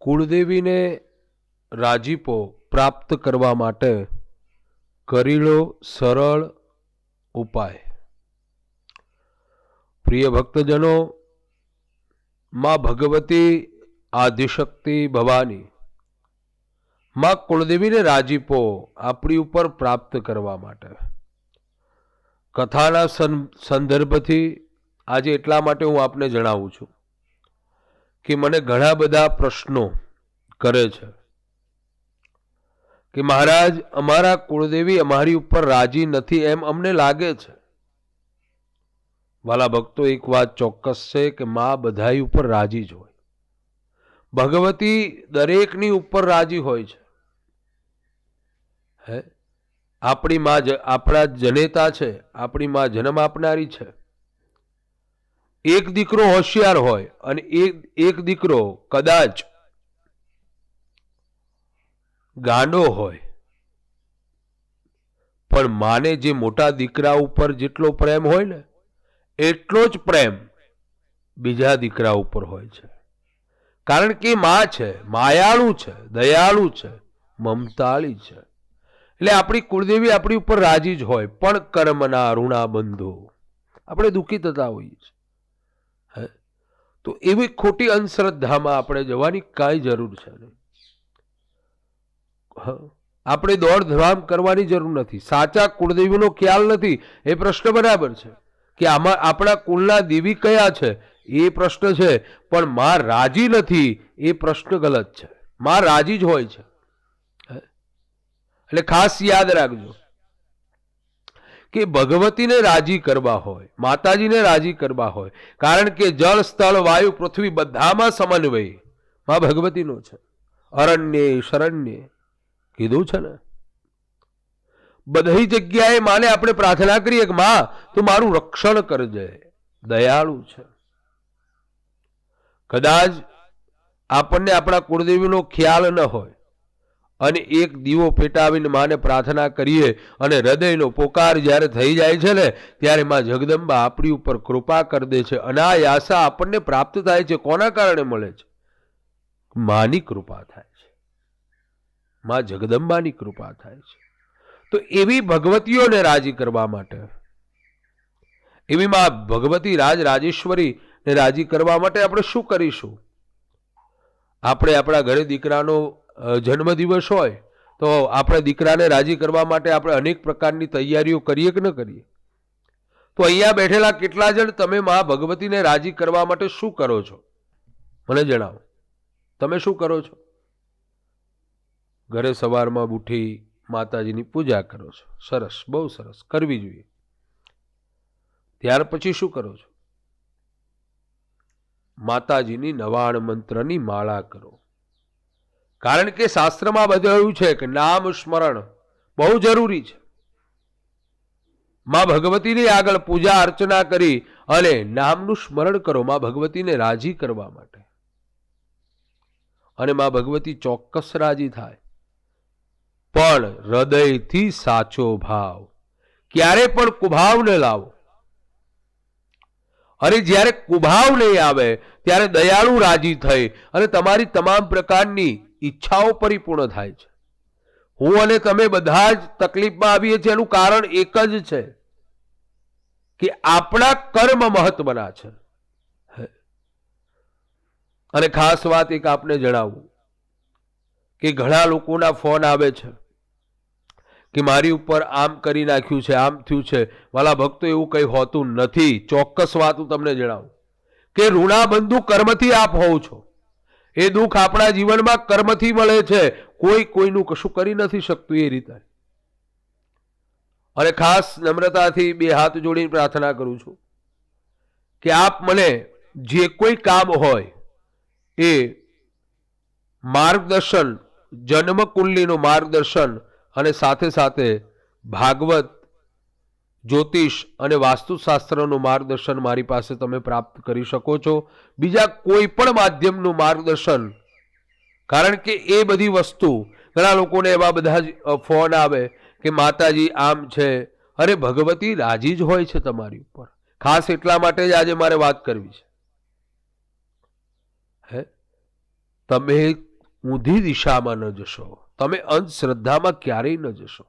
કુળદેવીને રાજીપો પ્રાપ્ત કરવા માટે કરી સરળ ઉપાય. પ્રિય ભક્તજનો, માં ભગવતી આદિશક્તિ ભવાની, માં કુળદેવીને રાજીપો આપણી ઉપર પ્રાપ્ત કરવા માટે. કથાના સંદર્ભથી આજે એટલા માટે હું આપને જણાવું છું. કે મને ઘણા બધા પ્રશ્નો કરે છે. કે મહારાજ, અમારા કુળદેવી અમારી ઉપર રાજી નથી એમ અમને લાગે છે. વાલા ભક્તો, એક વાત ચોક્કસ છે કે મા બધાઈ ઉપર રાજી જ હોય. ભગવતી દરેકની ઉપર રાજી હોય છે. હે? આપણી માં આપણા જનેતા છે. આપણી માં જન્મ આપનારી છે. એક દીકરો હોશિયાર હોય અને એક એક દીકરો કદાચ ગાંડો હોય, પણ માને જે મોટા દીકરા ઉપર જેટલો પ્રેમ હોય ને, એટલો જ પ્રેમ બીજા દીકરા ઉપર હોય છે. કારણ કે મા છે, માયાળુ છે, દયાળુ છે, મમતાળી છે. એટલે આપણી કુળદેવી આપણી ઉપર રાજી જ હોય, પણ કર્મના ઋણા બંધો આપણે દુઃખી થતા હોઈએ છીએ. તો એવી ખોટી અંધશ્રદ્ધામાં આપણે જવાની કાંઈ જરૂર છે નહીં. આપણે દોડધામ કરવાની જરૂર નથી. સાચા કુળદેવીનો ખ્યાલ નથી. એ પ્રશ્ન બરાબર છે કે આમાં આપણા કુળના દેવી કયા છે? એ પ્રશ્ન છે. પણ માં રાજી નથી એ પ્રશ્ન ગલત છે. માં રાજી જ હોય છે. એટલે ખાસ યાદ રાખજો. કે ભગવતીને રાજી કરવા હોય, માતાજીને રાજી કરવા હોય, કારણ કે જળ, સ્થળ, વાયુ, પૃથ્વી બધામાં સમન્વય. માં ભગવતીનો છે. અરણ્ય, શરણ્ય. કીધું છે ને? બધી જગ્યાએ માને આપણે પ્રાર્થના કરીએ કે માં, તું મારું રક્ષણ કરજે. દયાળુ છે. કદાચ આપણને આપણા કુળદેવીનો ખ્યાલ ન હોય અને એક દીવો પેટાવીને માને પ્રાર્થના કરીએ અને હૃદયનો પોકાર જ્યારે થઈ જાય છે ને, ત્યારે માં જગદંબા આપણી ઉપર કૃપા કરી દે છે અને આ આશા આપણને પ્રાપ્ત થાય છે. કોના કારણે મળે છે? માની કૃપા થાય છે. માં જગદંબાની કૃપા થાય છે. તો એવી ભગવતીઓને રાજી કરવા માટે, એવી માં ભગવતી રાજ રાજેશ્વરીને રાજી કરવા માટે આપણે શું કરીશું? આપણે આપણા ઘરે દીકરાનો જન્મદિવસ હોય, તો આપણે દીકરાને રાજી કરવા માટે આપણે અનેક પ્રકારની તૈયારીઓ કરીએ કે ન કરીએ? તો અહીંયા બેઠેલા કેટલા જણ તમે મા ભગવતીને રાજી કરવા માટે શું કરો છો? મને જણાવો. તમે શું કરો છો? ઘરે સવારમાં ઉઠી માતાજીની પૂજા કરો છો. સરસ, બહુ સરસ. કરવી જોઈએ. ત્યાર પછી શું કરો છો? માતાજીની નવાણ મંત્રની માળા કરો. કારણ કે શાસ્ત્રમાં બધું છે કે નામ સ્મરણ બહુ જરૂરી છે. માં ભગવતીની આગળ પૂજા અર્ચના કરી અને નામનું સ્મરણ કરો, માં ભગવતીને રાજી કરવા માટે. અને માં ભગવતી ચોક્કસ રાજી થાય. પણ હૃદયથી સાચો ભાવ. ક્યારે પણ કુભાવ ન લાવો. અને જ્યારે કુભાવ નહીં આવે, ત્યારે દયાળુ રાજી થઈ અને તમારી તમામ પ્રકારની ઈચ્છાઓ પરિપૂર્ણ થાય છે. હું અને તમે બધા જ તકલીફમાં આવીએ છીએ, એનું કારણ એક જ છે કે આપણા કર્મ મહત્વના છે. અને ખાસ વાત એક આપને જણાવું કે ઘણા લોકોના ફોન આવે છે કે મારી ઉપર આમ કરી નાખ્યું છે, આમ થયું છે. વાલા ભક્તો, એવું કંઈ હોતું નથી. ચોક્કસ વાત હું તમને જણાવું કે ઋણાબંધુ કર્મથી આપ હોવ છો. એ દુઃખ આપણા જીવનમાં કર્મથી મળે છે. કોઈ કોઈનું કશું કરી નથી શકતું એ રીતે. અને ખાસ નમ્રતાથી બે હાથ જોડીને પ્રાર્થના કરું છું કે આપ મને જે કોઈ કામ હોય એ માર્ગદર્શન, જન્મકુંડલીનું માર્ગદર્શન અને સાથે સાથે ભાગવત જ્યોતિષ અને વાસ્તુશાસ્ત્રનું માર્ગદર્શન મારી પાસે તમે પ્રાપ્ત કરી શકો છો. બીજા કોઈ પણ માધ્યમનું માર્ગદર્શન, કારણ કે એ બધી વસ્તુ, ઘણા લોકોને એવા બધા જ ફોન આવે કે માતાજી આમ છે. અરે, ભગવતી રાજી જ હોય છે તમારી ઉપર. ખાસ એટલા માટે જ આજે મારે વાત કરવી છે. હે? તમે ઊંધી દિશામાં ન જશો. તમે અંધશ્રદ્ધામાં ક્યારેય ન જશો.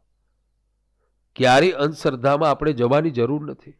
ક્યારેય અંધશ્રદ્ધામાં આપણે જવાની જરૂર નથી.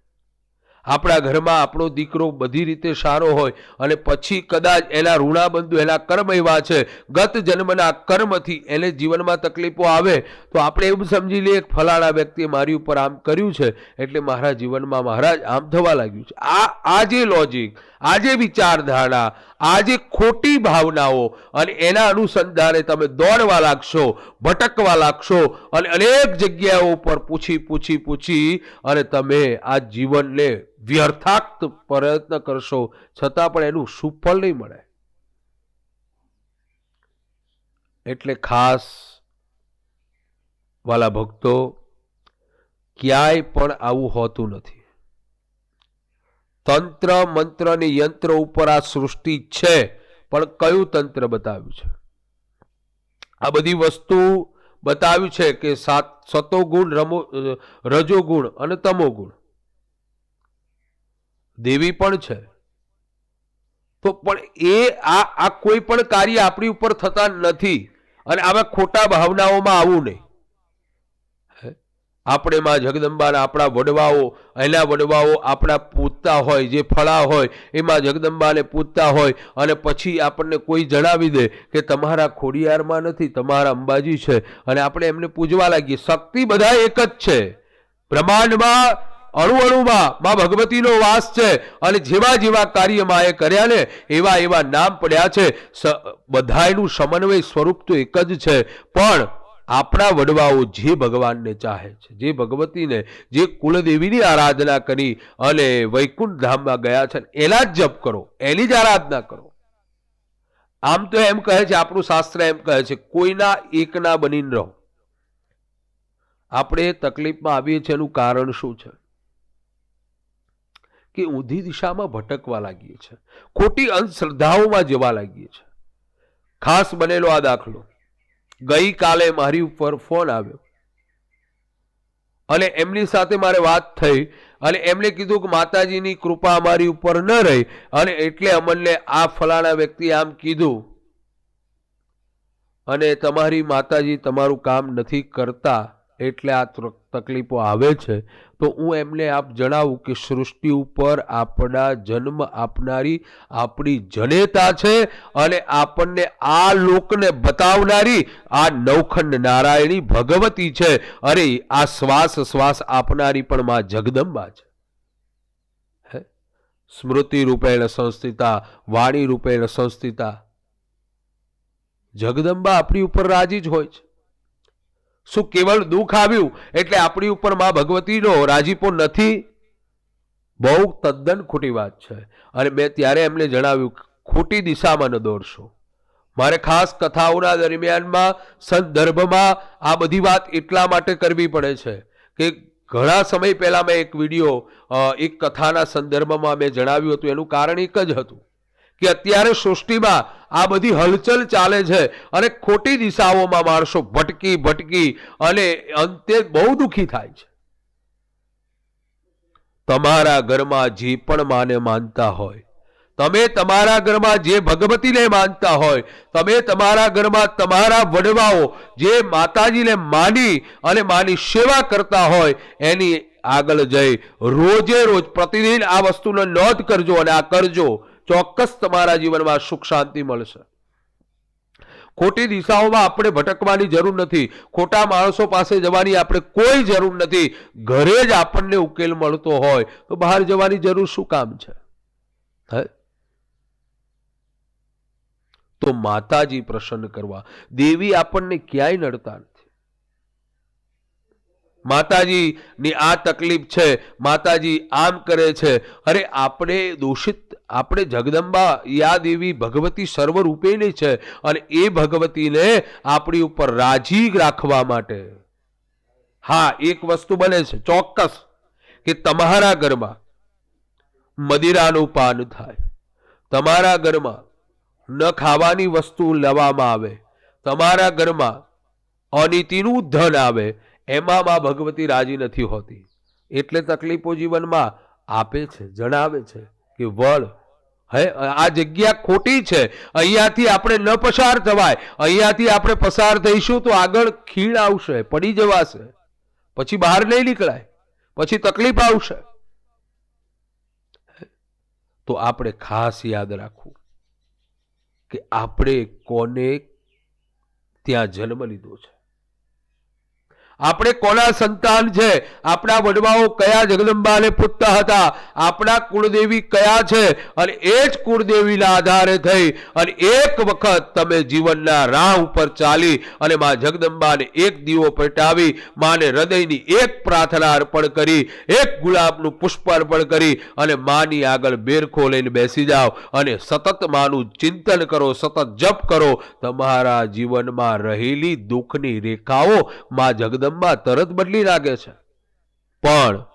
આપણા ઘરમાં આપણો દીકરો બધી રીતે સારો હોય અને પછી કદાચ એના ઋણાબંધુ, એના કર્મ એવા છે, ગત જન્મના કર્મથી એને જીવનમાં તકલીફો આવે, તો આપણે એવું સમજી લઈએ કે ફલાણા વ્યક્તિએ મારી ઉપર આમ કર્યું છે, એટલે મારા જીવનમાં મહારાજ આમ થવા લાગ્યું છે. આ આ જે લોજિક આ જે વિચારધારણા આ જે ખોટી ભાવનાઓ અને એના અનુસંધાને તમે દોડવા લાગશો, ભટકવા લાગશો અને અનેક જગ્યાઓ પર પૂછી પૂછી પૂછી અને તમે આ જીવનને વ્યર્થાક્ત પ્રયત્ન કરશો, છતાં પણ એનું સુફળ નહીં મળે. એટલે ખાસ વાલા ભક્તો, ક્યાંય પણ આવું હોતું નથી. તંત્ર મંત્ર અને યંત્ર ઉપર આ સૃષ્ટિ છે, પણ કયું તંત્ર બતાવ્યું છે? આ બધી વસ્તુ બતાવ્યું છે કે સાત, સતોગુણ, રમો રજોગુણ અને તમોગુણ. દેવી પણ છે. તો પણ એ આ આ કોઈ પણ કાર્ય આપણી ઉપર થતા નથી અને આવા ખોટા ભાવનાઓમાં આવવું નહીં. આપણે માં જગદંબાના આપણા વડવાઓ, એના વડવાઓ આપણા પૂજતા હોય, જે ફળા હોય, એમાં જગદંબાને પૂજતા હોય અને પછી આપણને કોઈ જણાવી દે કે તમારા ખોડિયારમાં નથી, તમારા અંબાજી છે. અને આપણે એમને પૂજવા લાગીએ. શક્તિ બધા એક જ છે. બ્રહ્માંડમાં અણુ અણુમાં માં ભગવતીનો વાસ છે અને જેવા જેવા કાર્યમાં એ કર્યા ને એવા એવા નામ પડ્યા છે. બધાયનું સમન્વય સ્વરૂપ તો એક જ છે. પણ આપણા વડવાઓ જે ભગવાનને ચાહે છે, જે ભગવતીને, જે કુલદેવીની આરાધના કરી અને વૈકુંઠ ધામમાં ગયા છે એના જ જપ કરો એની જ આરાધના કરો. આમ તો એમ કહે છે, આપણું શાસ્ત્ર એમ કહે છે, કોઈના એકના બનીને રહો. આપણે તકલીફમાં આવીએ છીએ એનું કારણ શું છે? કે ઊંધી દિશામાં ભટકવા લાગીએ છીએ ખોટી અંધશ્રદ્ધાઓમાં જવા લાગીએ છીએ ખાસ બનેલો આ દાખલો. ગઈકાલે મારી ઉપર ફોન આવ્યો. અને એમની સાથે મારે વાત થઈ અને એમણે કીધું કે માતાજીની કૃપા અમારી ઉપર ન રહી અને એટલે અમને આ ફલાણા વ્યક્તિ આમ કીધું. અને તમારી માતાજી તમારું કામ નથી કરતા. એટલે આ તકલીફો આવે છે, તો હું એમને આપ જણાવું કે સૃષ્ટિ ઉપર આપણા જન્મ આપનારી આપણી જનેતા છે અને આપણને આ લોકને બતાવનારી આ નવખંડ નારાયણી ભગવતી છે. અરે, આ શ્વાસ શ્વાસ આપનારી પણ માં જગદંબા છે? સ્મૃતિ રૂપેણ સંસ્થિતા, વાણી રૂપેણ સંસ્થિતા. જગદંબા આપણી ઉપર રાજી જ હોય છે. શું કેવળ દુઃખ આવ્યું? એટલે આપણી ઉપર મા ભગવતીનો રાજીપો નથી? બહુ તદ્દન ખોટી વાત છે. અને મેં ત્યારે એમને જણાવ્યું, ખોટી દિશામાં ન દોડશો. મારે ખાસ કથાઓના દરમિયાનમાં સંદર્ભમાં આ બધી વાત એટલા માટે કરવી પડે છે કે ઘણા સમય પહેલાં મેં એક વીડિયો એક કથાના સંદર્ભમાં મેં જણાવ્યું હતું. એનું કારણ એક જ હતું. કે અત્યારે સૃષ્ટિમાં આ બધી હલચલ ચાલે છે અને ખોટી દિશાઓમાં માણસો ભટકી ભટકી અને અંતે બહુ દુઃખી થાય છે. તમારા ઘરમાં જે પણ માને માનતા હોય, તમે તમારા ઘરમાં જે ભગવતીને માનતા હોય, તમે તમારા ઘરમાં તમારા વડવાઓ જે માતાજીને માની અને માની સેવા કરતા હોય, એની આગળ જઈ રોજે રોજ પ્રતિદિન આ વસ્તુનો નોંધ કરજો અને આ કરજો. ચોક્કસ તમારા જીવનમાં સુખ શાંતિ મળશે. ખોટી દિશાઓમાં આપણે ભટકવાની જરૂર નથી. ખોટા માણસો પાસે જવાની આપણે કોઈ જરૂર નથી. ઘરે જ આપણને ઉકેલ મળતો હોય તો બહાર જવાની જરૂર શું કામ છે? તો માતાજી પ્રસન્ન કરવા. દેવી આપણને ક્યાંય નડતા નથી. માતાજીની આ તકલીફ છે. માતાજી આમ કરે છે. અરે, આપણે દૂષિત આપણે જગદંબા યા દેવી ભગવતી સર્વરૂપેની છે અને એ ભગવતીને આપણી ઉપર રાજી રાખવા માટે. હા, એક વસ્તુ બને છે ચોક્કસ કે તમારા ઘરમાં મદિરાનું પાન થાય. તમારા ઘરમાં ન ખાવાની વસ્તુ લેવામાં આવે. તમારા ઘરમાં અનીતિનું ધન આવે. એમાં માં ભગવતી રાજી નથી હોતી. એટલે તકલીફો જીવનમાં આપે છે, જણાવે છે. કે વળ, હે, આ જગ્યા ખોટી છે. અહીંયાથી આપણે ન પસાર થવાય. અહીંયાથી આપણે પસાર થઈશું તો આગળ ખીણ આવશે, પડી જવાશે. પછી બહાર નહીં નીકળાય. પછી તકલીફ આવશે. તો આપણે ખાસ યાદ રાખવું કે આપણે કોને ત્યાં જન્મ લીધો છે. આપણે કોના સંતાન છે? આપણા વડવાઓ કયા જગદંબાને પુત્ર હતા? આપણા કુળદેવી કયા છે? અને એ જ કુળદેવીના આધારે થઈ અને એક વખત તમે જીવનના રાહ ઉપર ચાલી અને મા જગદંબાને એક દીવો પેટાવી માને હૃદયની એક પ્રાર્થના અર્પણ કરી, એક ગુલાબનું પુષ્પ અર્પણ કરી અને માની આગળ બેરખો લઈને બેસી જાઓ અને સતત માનું ચિંતન કરો, સતત જપ કરો. તમારા જીવનમાં રહેલી દુઃખની રેખાઓ મા જગદંબા તરત બદલી નાખે છે. પણ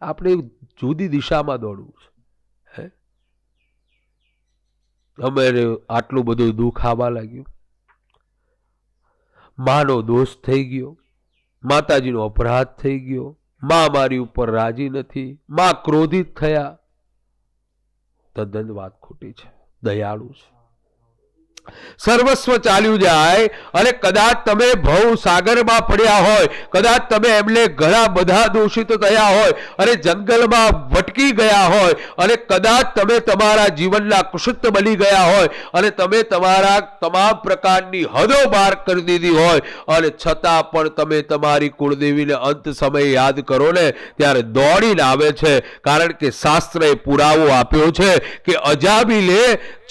આપણે જુદી દિશામાં દોડવું છે. હે? અમારે આટલું બધું દુઃખ આવવા લાગ્યું. માનો દોષ થઈ ગયો. માતાજીનો અપરાધ થઈ ગયો. મા મારી ઉપર રાજી નથી. મા ક્રોધિત થયા. તદ્દન વાત ખોટી છે. દયાળુ છે. સર્વસ્વ ચાલ્યું જાય અને કદાચ તમે ભવ સાગરમાં પડ્યા હોય, કદાચ તમે એમને ઘણા બધા દોષિત થયા હોય અને જંગલમાં ભટકી ગયા હોય અને કદાચ તમે તમારા જીવનના કુશિત બની ગયા હોય અને તમે તમારા તમામ પ્રકારની હદો બહાર કરી દીધી હોય અને છતાં પણ તમે તમારી કુળદેવીને અંત સમયે યાદ કરો ને, ત્યારે દોડીને આવે છે. કારણ કે શાસ્ત્રએ પુરાવો આપ્યો છે કે અજાબીલે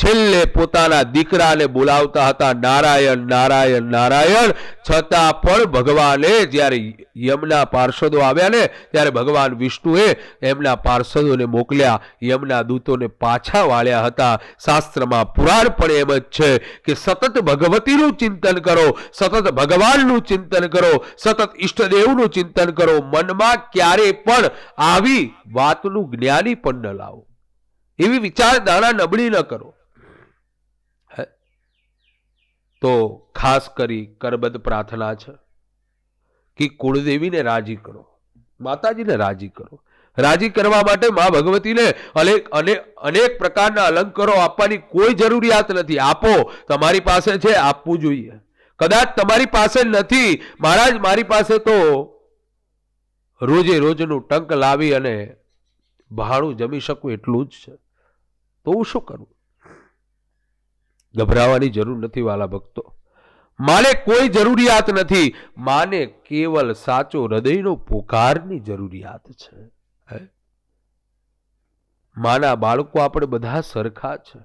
છેલ્લે પોતાના દીકરાને બોલાવતા હતા, નારાયણ નારાયણ નારાયણ. છતાં પણ ભગવાને જ્યારે યમના પાર્ષદો આવ્યા ને, ત્યારે ભગવાન વિષ્ણુએ એમના પાર્ષદોને મોકલ્યા, યમના દૂતોને પાછા વાળ્યા હતા. શાસ્ત્રમાં પુરાણ પણ એમ જ છે કે સતત ભગવતીનું ચિંતન કરો, સતત ભગવાનનું ચિંતન કરો, સતત ઈષ્ટદેવનું ચિંતન કરો, મનમાં ક્યારે પણ આવી વાતનું જ્ઞાની પણ ન લાવો. એવી વિચારધારા નબળી ન કરો હે? તો ખાસ કરી કરબદ પ્રાર્થના છે કે કુળદેવીને રાજી કરો, માતાજીને રાજી કરો. રાજી કરવા માટે મા ભગવતીને અનેક અનેક અનેક પ્રકારના અલંકારો આપવાની કોઈ જરૂરિયાત નથી. આપો, તમારી પાસે છે, આપવું જોઈએ. કદાચ તમારી પાસે નથી, મહારાજ, મારી પાસે તો રોજે રોજનું ટંક લાવી અને ભાણું જમી શકું એટલું જ છે. તો હું શું કરું? ગભરાવાની જરૂર નથી વાલા ભક્તો. માને કોઈ જરૂરિયાત નથી. માને કેવલ સાચો હૃદયનો પોકારની જરૂરિયાત છે? માના બાળકો આપણે બધા સરખા છે.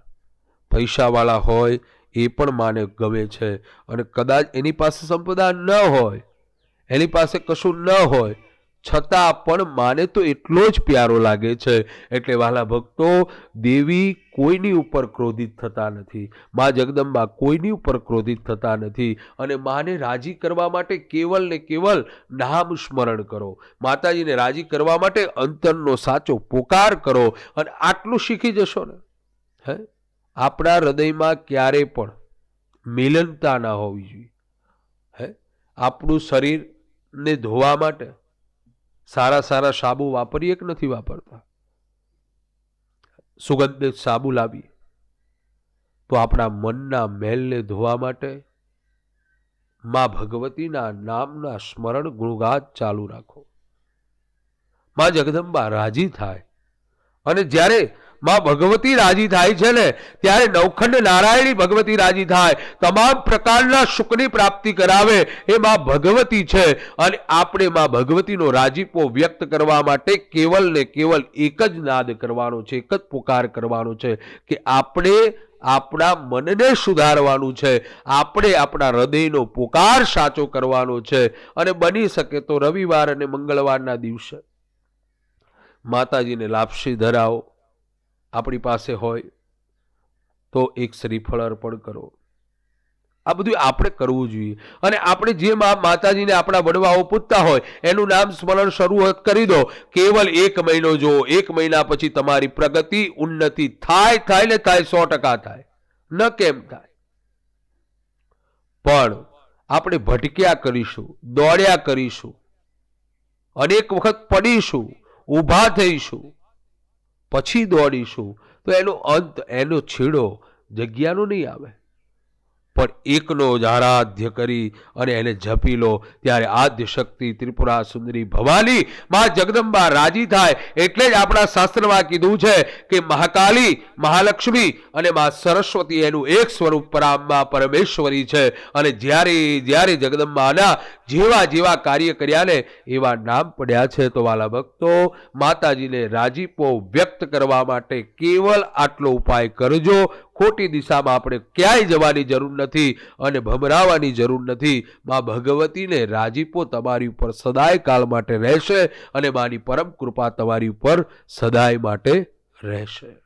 પૈસાવાળા હોય, એ પણ માને ગમે છે. અને કદાચ એની પાસે સંપદા ન હોય, એની પાસે કશું ન હોય છતાં પણ માને તો એટલો જ પ્યારો લાગે છે. એટલે વાલા ભક્તો, દેવી કોઈની ઉપર ક્રોધિત થતા નથી. મા જગદંબા કોઈની ઉપર ક્રોધિત થતા નથી. અને માને રાજી કરવા માટે કેવલ ને કેવલ નામ સ્મરણ કરો. માતાજીને રાજી કરવા માટે અંતરનો સાચો પોકાર કરો અને આટલું શીખી જશો ને. હે? આપણા હૃદયમાં ક્યારે પણ મિલનતા ના હોવી જોઈએ. હે? આપણું શરીરને ધોવા માટે સારા સારા સાબુ વાપરીએ કે નથી વાપરતા? સુગંધિત સાબુ લાવીએ. તો આપણા મનના મહેલને ધોવા માટે માં ભગવતીના નામના સ્મરણ ગુણગાત ચાલુ રાખો. માં જગદંબા રાજી થાય. અને જ્યારે માં ભગવતી રાજી થાય છે ને, ત્યારે નવખંડ નારાયણી ભગવતી રાજી થાય. તમામ પ્રકારના સુખની પ્રાપ્તિ કરાવે એ માં ભગવતી છે. અને આપણે માં ભગવતીનો રાજીપો વ્યક્ત કરવા માટે કેવલ ને કેવલ એક જ નાદ કરવાનો છે, એક જ પુકાર કરવાનો છે કે આપણે આપણા મનને સુધારવાનું છે. આપણે આપણા હૃદયનો પુકાર સાચો કરવાનો છે. અને બની શકે તો રવિવાર અને મંગળવારના દિવસે માતાજીને લાપસી ધરાવો. આપણી પાસે હોય, તો એક શ્રીફળ અર્પણ કરો. આ બધું આપણે કરવું જોઈએ. અને આપણે જે માતાજીને આપણા વડવાઓ પૂછતા હોય, એનું નામ સ્મરણ શરૂઆત કરી દો. કેવલ એક મહિનો જો એક મહિના પછી તમારી પ્રગતિ ઉન્નતિ થાય થાય ને થાય, સો ટકા થાય. ન કેમ થાય? પણ આપણે ભટક્યા કરીશું, દોડ્યા કરીશું, અનેક વખત પડીશું, ઊભા થઈશું. પછી દોડીશું. તો એનો અંત એનો છેડો જગ્યાનો નહીં આવે. પણ એકનો જ આરાધ્ય કરી અને એને જપી લો. ત્યારે આદ્ય શક્તિ ત્રિપુરા સુંદરી ભવાની મા જગદંબા રાજી થાય એટલે જ આપણા શાસ્ત્રમાં કીધું છે કે મહાકાલી, મહાલક્ષ્મી અને મા સરસ્વતી એનું એક સ્વરૂપ પરામા પરમેશ્વરી છે. અને જ્યારે જ્યારે જગદંબાના જેવા જેવા કાર્ય કર્યા ને એવા નામ પડ્યા છે તો વાલા ભક્તો, માતાજીને રાજીપો વ્યક્ત કરવા માટે કેવલ આટલો ઉપાય કરજો. ખોટી દિશામાં આપણે ક્યાંય જવાની જરૂર નથી અને ભમરાવાની જરૂર નથી. મા ભગવતીને રાજીપો તમારી ઉપર સદાય કાળ માટે રહેશે અને માની પરમ કૃપા તમારી ઉપર સદાય માટે રહેશે.